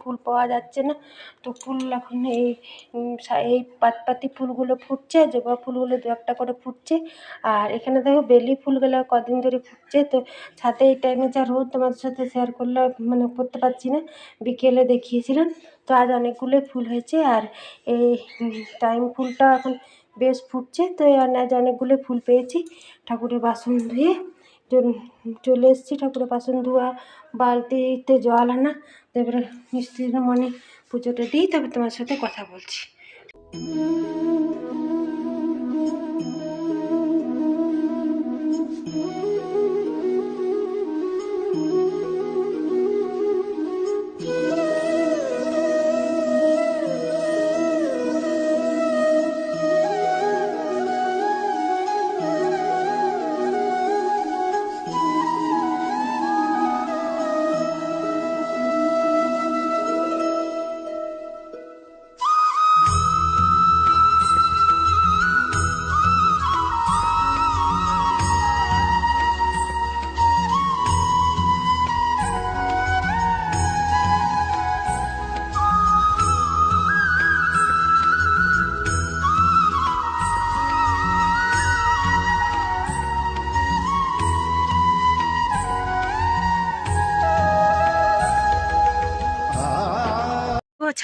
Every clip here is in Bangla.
ফুল পাওয়া যাচ্ছে না। তো ফুল এখন এই এই পাতপাতি ফুলগুলো ফুটছে, জবা ফুলগুলো দু একটা করে ফুটছে। আর এখানে দেখো বেলি ফুলগুলো কদিন ধরে ফুটছে। তো ছাদে এই টাইমে যা রোদ, তোমাদের সাথে শেয়ার করলে মানে করতে পারছি না। বিকেলে দেখিয়েছিলাম। তো আজ অনেকগুলোই ফুল হয়েছে। আর এই টাইম ফুলটা এখন বেশ ফুটছে। তো আজ অনেকগুলো ফুল পেয়েছি। ঠাকুরের বাসন ধুয়ে। চল- এসেছি ঠাকুরের বাসন ধোয়া, বালতিতে জল আনা, তারপরে মিস্ত্রির মনে পুজোটা দিই তারপর তোমার সাথে কথা বলছি।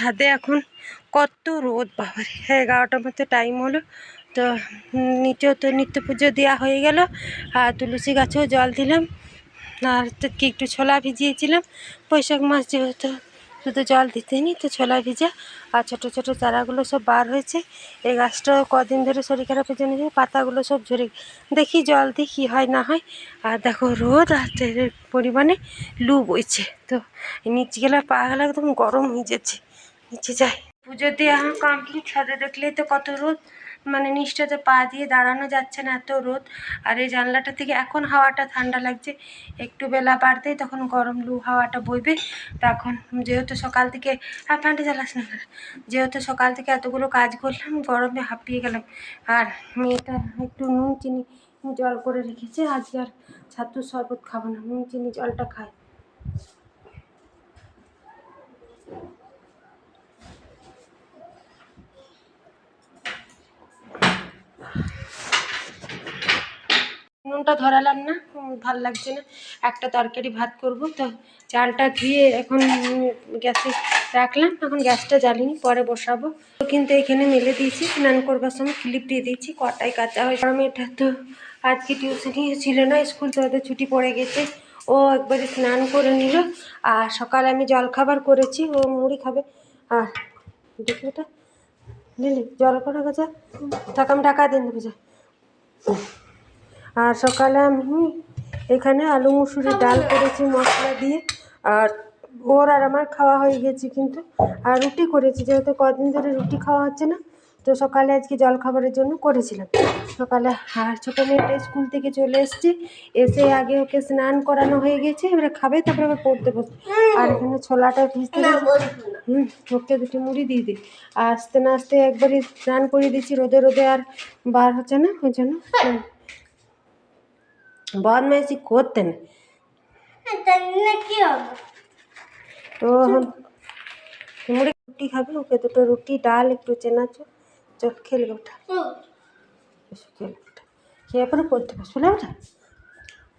ছাদে এখন কত রোদ, বাবারে। এগারোটার মতো টাইম হলো। তো নিচেও তো নিত্য পুজো দেওয়া হয়ে গেল। আর তুলসী গাছেও জল দিলাম। আর কি একটু ছোলা ভিজিয়েছিলাম। বৈশাখ মাস যেহেতু শুধু জল দিতে নি তো ছোলা ভিজা। আর ছোটো ছোটো চারাগুলো সব বার হয়েছে। এই গাছটাও কদিন ধরে শরীর খারাপের জন্য যে পাতাগুলো সব ঝরে দেখি জল দিই, কী হয়, না হয়। আর দেখো, রোদ আর পরিমাণে লু বইছে। তো নিচে গেলে পা গেলে একদম গরম হয়ে যাচ্ছে। নিচে যাই। পুজো আমার কমপ্লিট ছাদে দেখলেই তো কত রোদ। মানে নিচটাতে পা দিয়ে দাঁড়ানো যাচ্ছে না এত রোদ। আর এই জানলাটা থেকে এখন হাওয়াটা ঠান্ডা লাগছে। একটু বেলা বাড়তেই তখন গরম লু হাওয়াটা বইবে। তখন যেহেতু সকাল থেকে আর ফ্যানটা জ্বালাস না যেহেতু সকাল থেকে এতগুলো কাজ করলাম, গরমে হাঁপিয়ে গেলাম। আর মেয়েটা একটু নুন, চিনি জল করে রেখেছে। আজকে আর ছাতুর শরবত খাব না, নুন, চিনি, জলটা খাই। নুনটা ধরালাম না ভালো লাগছে না। একটা তরকারি ভাত করব, তো চালটা ধুয়ে এখন গ্যাসে রাখলাম। এখন গ্যাসটা জ্বালিনি, পরে বসাবো। তো কিন্তু এখানে মেলে দিয়েছি, স্নান করবার সময় ক্লিপ দিয়ে দিয়েছি, কটায় কাঁচা হয়। কারণ এটা তো আজকে টিউশনই ছিল না, স্কুল তো ছুটি পড়ে গেছে, ও একবারে স্নান করে নিল। আর সকালে আমি জলখাবার করেছি, ও মুড়ি খাবে। আর দেখি এটা। লিলি জল করা গেছে আমি টাকা দেবো যা। আর সকালে আমি এখানে আলু মুসুরি ডাল করেছি মশলা দিয়ে। আর ওর আর আমার খাওয়া হয়ে গেছে কিন্তু। আর রুটি করেছি যেহেতু কদিন ধরে রুটি খাওয়া হচ্ছে না তো সকালে আজকে জল খাবারের জন্য করেছিলাম। সকালে আর ছোটো মেয়েটা স্কুল থেকে চলে এসছে এসে আগে ওকে স্নান করানো হয়ে গেছে এবারে খাবে তারপরে আবার পড়তে বসবে। আর এখানে ছোলাটা ভিজতে। হুম ওকে দুটি মুড়ি দিয়ে দিই আর আস্তে না আস্তে একবারই স্নান করিয়ে দিচ্ছি রোদে রোদে আর বার হচ্ছে না ওই জন্য। স্নান বদমাইশি করতে না কি হবে তো মুড়ি রুটি খাবে ওকে দুটো রুটি ডাল একটু চেনাচো চল খেলে ওঠা খেলে ওঠা খেয়ে পরে পড়তে বসবো না ওঠা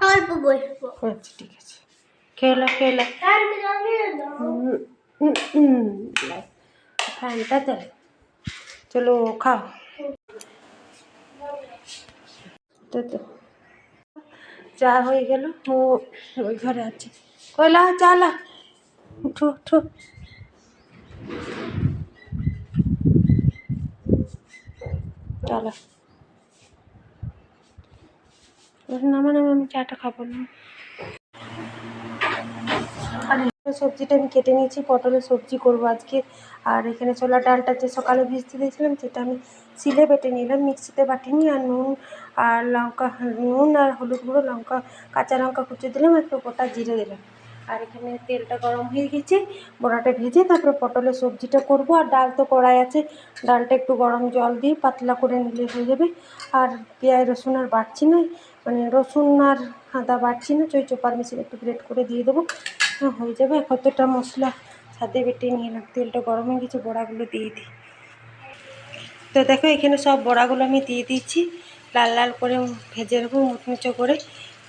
অল্প বসবো আচ্ছা ঠিক আছে খেলা খেলা ফ্যানটা চলে চলো খাও তো তো চা হয়ে গেল। ও ওই ঘরে আছে। কয়লা চালা উঠো উঠো। চালা নামা নামা আমি চাটা খাব না। সবজিটা আমি কেটে নিয়েছি, পটলের সবজি করব আজকে। আর এখানে ছোলা ডালটা যে সকালে ভিজতে দিয়েছিলাম, সেটা আমি সিলে বেটে নিলাম, মিক্সিতে বাটিনি আর নুন আর লঙ্কা, নুন আর হলুদ গুঁড়ো, লঙ্কা, কাঁচা লঙ্কা কুচে দিলাম একটু গোটা জিরে দিলাম। আর এখানে তেলটা গরম হয়ে গেছে, বড়াটা ভেজে তারপরে পটলের সবজিটা করব। আর ডাল তো কড়াই আছে, ডালটা একটু গরম জল দিয়ে পাতলা করে নিলে হয়ে যাবে। আর পেঁয়াজ, রসুন আর বাটছি না মানে রসুন আর আদা বাটছি না চই চোপার মেশিন একটু গ্রেট করে দিয়ে দেবো। হ্যাঁ, হয়ে যাবে। কতটা মশলা ছাদে বেটে নিয়ে এলাম তেলটা গরম হয়ে গেছে বড়াগুলো দিয়ে দিই। তো দেখো এখানে সব বড়াগুলো আমি দিয়ে দিচ্ছি। লাল লাল করে ভেজে রাখব মুচমুচো করে।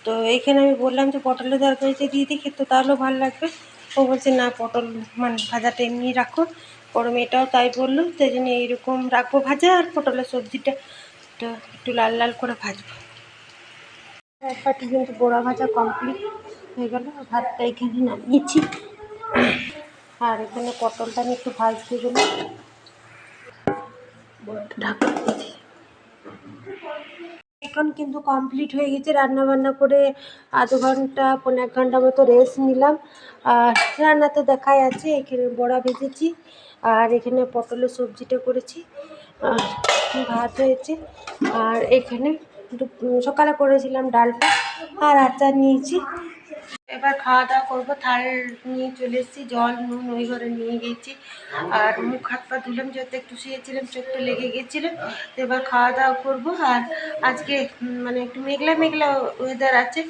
তো এইখানে আমি বললাম যে পটলের তরকারিতে দিয়ে দিই খেতে তাহলেও ভালো লাগবে। ও বলছে না পটল মানে ভাজাটা এমনি রাখো। বড় মেয়েটাও তাই বলল তাই জন্য এইরকম রাখব ভাজা আর পটলের সবজিটা। তো একটু লাল লাল করে ভাজবো। এক বাটি কিন্তু বড়া ভাজা কমপ্লিট হয়ে গেল, ভাতটা এখানে নামিয়েছি। আর এখানে পটলটা আমি একটু ভাজতে গেলে এখন কিন্তু কমপ্লিট হয়ে গেছে রান্না বান্না করে আধ ঘণ্টা পনেরো এক ঘণ্টা মতো রেস্ট নিলাম। আর রান্না তো দেখাই আছে, এখানে বড়া ভেজেছি আর এখানে পটলের সবজিটা করেছি। আর ভাত হয়েছে। আর এখানে সকালে করেছিলাম ডালটা আর আচার নিয়েছি। এবার খাওয়া দাওয়া করব। থাল নিয়ে চলে এসেছি, জল, নুন ওই ঘরে নিয়ে গেছি। আর মুখ হাত পা ধুলাম, যেহেতু একটু শুয়েছিলাম, চোখটা লেগে গেছিল। এবার খাওয়া দাওয়া করব। আর আজকে মানে একটু মেঘলা মেঘলা ওয়েদার আছে।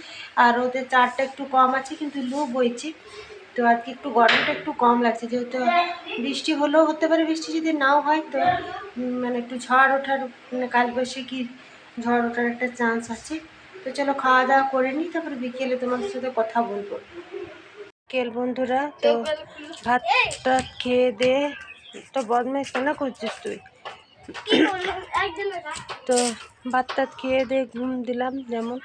আর ওদের চারটা একটু কম আছে, কিন্তু লু বইছে। তো আজকে একটু গরমটা একটু কম লাগছে, যেহেতু বৃষ্টি হলেও হতে পারে বৃষ্টি যদি নাও হয়, তো মানে একটু ঝড় ওঠার মানে কালবৈশাখী ঝড় ওঠার একটা চান্স আছে। তো চলো খাওয়া দাওয়া করে নিই তারপরে বিকেলে তোমাদের সাথে কথা বলব। বিকেল বন্ধুরা তো ভাতটা খেয়ে দে। তো বদমাইশ না করছিস তুই? তো ভাত টাত খেয়ে দিয়ে ঘুম দিলাম যেমন।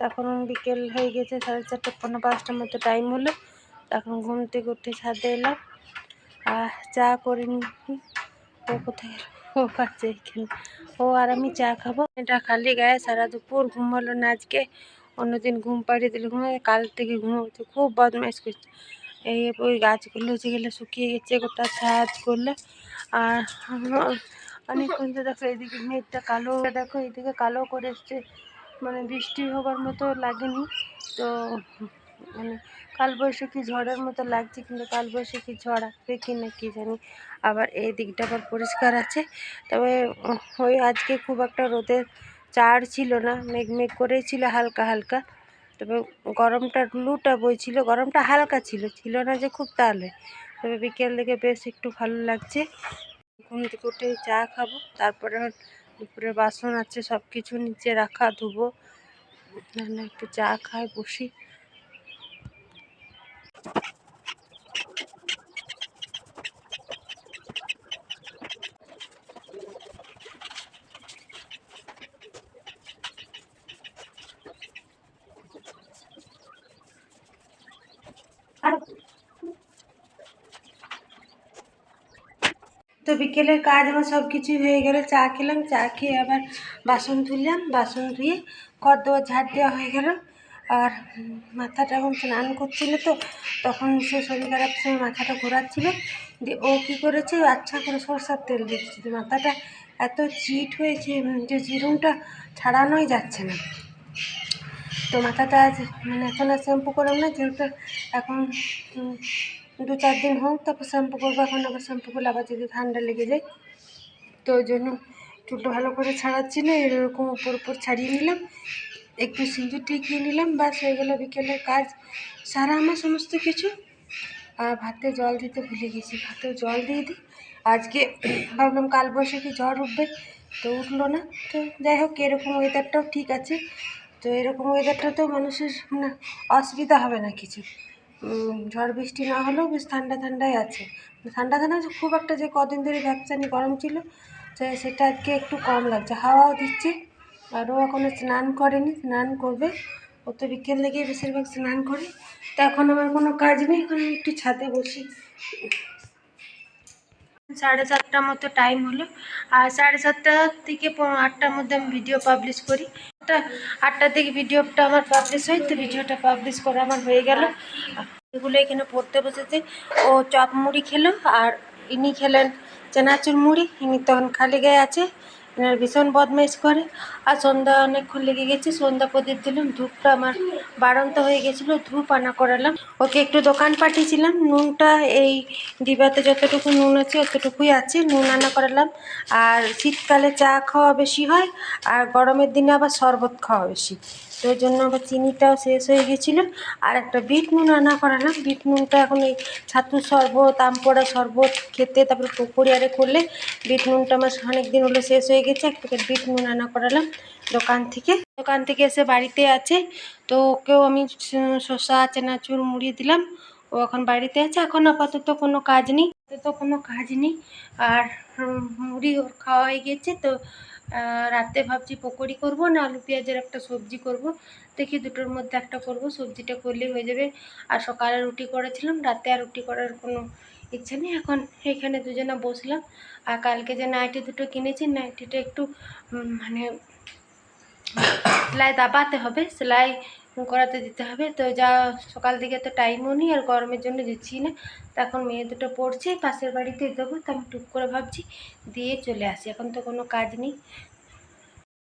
তখন বিকেল হয়ে গেছে সাড়ে চারটে পনেরো পাঁচটার মতো টাইম হলো। তখন ঘুম থেকে উঠে ছাদে এলাম। আর চা করে ও কোথায়? ও কাছে এখানে। ও আর আমি চা খাব। এটা খালি গায়ে সারা দুপুর ঘুম হলো না আজকে। অন্যদিন ঘুম পাড়িয়ে দিলে ঘুমাবে কাল থেকে ঘুমোচ্ছে খুব বদমাইশ করছে। এই ওই গাছগুলো যেগুলো শুকিয়ে গেছে, গোটা ছাদ করলে। আর অনেকক্ষণ তো দেখো এদিকে মেঘটা কালো, দেখো এদিকে কালো করে এসছে। মানে বৃষ্টি হবার মতো লাগেনি। তো মানে কালবৈশাখী ঝড়ের মতো লাগছে, কিন্তু কালবৈশাখী ঝড় আসবে কি না কি জানি। আবার এই দিকটা আবার পরিষ্কার আছে। তবে ওই আজকে খুব একটা রোদের চার ছিল না, মেঘ মেঘ করেই ছিল হালকা হালকা। তবে গরমটা লুটা বইছিল, গরমটা হালকা ছিল ছিল না যে খুব তাহলে। তবে বিকেল থেকে বেশ একটু ভালো লাগছে। ঘুম থেকে উঠে চা খাব, তারপরে দুপুরে বাসন আছে সব কিছু নিচে রাখা, ধুবো। একটু চা খাই, বসি তো বিকেলের কাজ, আমার সব কিছুই হয়ে গেল। চা খেলাম, চা খেয়ে আবার বাসন ধুলাম, বাসন ধুয়ে ঘর দেওয়া ঝাড় দেওয়া হয়ে গেল। আর মাথাটা এখন স্নান করছিল তো, তখন সে শরীর খারাপ সময় মাথাটা ঘোরাচ্ছিল। দিয়ে ও কী করেছে আচ্ছা করে সরষার তেল দিচ্ছে। মাথাটা এত চিট হয়েছে যে জিরুনটা ছাড়ানোই যাচ্ছে না। তো মাথাটা আজ মানে এখন আর শ্যাম্পু করলাম না যেহেতু এখন দু চার দিন হোক, তারপর শ্যাম্পু করব। এখন আবার শ্যাম্পু করলে আবার যদি ঠান্ডা লেগে যায়, তো ওই জন্য চুলটা ভালো করে ছাড়াচ্ছি না, এরকম উপর উপর ছাড়িয়ে নিলাম। একটু সিঁদুর টিকিয়ে নিলাম বাস হয়ে গেলো বিকেলের কাজ। সারা আমার সমস্ত কিছু। আর ভাতে জল দিতে ভুলে গেছি, ভাতেও জল দিয়ে দিই। আজকে ভাবলাম কাল বৈশাখী ঝড় উঠবে, তো উঠল না। তো যাই হোক, এরকম ওয়েদারটাও ঠিক আছে। তো এরকম ওয়েদারটাতেও মানুষের মানে অসুবিধা হবে না কিছু। ঝড় বৃষ্টি না হলেও বেশ ঠান্ডা ঠান্ডাই আছে। ঠান্ডা ঠান্ডা খুব একটা যে কদিন ধরে ভ্যাকচানি গরম ছিল তো সেটা আজকে একটু কম লাগছে। হাওয়াও দিচ্ছে, আর ও এখনও স্নান করেনি, স্নান করবে। ও তো বিকেল থেকে বেশিরভাগ স্নান করে। তো এখন আমার কোনো কাজ নেই, এখন একটু ছাদে বসি। সাড়ে সাতটার মতো টাইম হলো। আর সাড়ে সাতটা থেকে আটটার মধ্যে আমি ভিডিও পাবলিশ করি। আটটা, আটটার দিকে ভিডিওটা আমার পাবলিশ হয়, তো ভিডিওটা পাবলিশ করা আমার হয়ে গেল। এগুলো এখানে পড়তে বসেছে। ও চপ মুড়ি খেলো, আর ইনি খেলেন চেনাচুর মুড়ি, ইনি তখন খালি গায়ে আছে। এনার ভীষণ বদমাইশ করে। আর সন্ধ্যা অনেকক্ষণ লেগে গেছে, সন্ধ্যা প্রদীপ দিলাম, ধূপটা আমার বাড়ন্ত হয়ে গেছিল, ধূপ আনা করালাম। ওকে একটু দোকান পাঠিয়েছিলাম, নুনটা এই ডিবাতে যতটুকু নুন আছে অতটুকুই আছে, নুন আনা করালাম। আর শীতকালে চা খাওয়া বেশি হয়, আর গরমের দিনে আবার শরবত খাওয়া বেশি। তো ওই জন্য আবার চিনিটাও শেষ হয়ে গেছিল। আর একটা বিট নুন রান্না করালাম। বিট নুনটা এখন এই ছাতুর শরবত, আম পোড়া শরবত খেতে, তারপরে পকোড়ি আরে করলে বিট নুনটা আমার অনেক দিন হলো শেষ হয়ে গেছে। এক প্যাকেট বিট নুন রান্না করালাম দোকান থেকে। দোকান থেকে এসে বাড়িতে আছে। তো ওকেও আমি শসা, চানাচুর, মুড়ি দিলাম। ও এখন বাড়িতে আছে। এখন আপাতত কোনো কাজ নেই। আপাতত কোনো কাজ নেই। আর মুড়ি ওর খাওয়া হয়ে গেছে। তো রাতে ভাবছি পকোড়ি করব, না আলু পেঁয়াজের একটা সবজি করব। দেখি দুটোর মধ্যে একটা করব, সবজিটা করলেই হয়ে যাবে। আর সকালে রুটি করেছিলাম, রাতে আর রুটি করার কোনো ইচ্ছে নেই। এখন এখানে দুজনে বসলাম। আর কালকে যে নাইটি দুটো কিনেছি, নাইটিটা একটু মানে সেলাই দাবাতে হবে, সেলাই করাতে দিতে হবে। তো যা সকাল দিকে তো টাইমও নেই আর গরমের জন্য দিচ্ছি না। তো এখন মেয়ে দুটো পড়ছে, পাশের বাড়িতে দেবো। তো আমি টুক করে ভাবছি, দিয়ে চলে আসি। এখন তো কোনো কাজ নেই।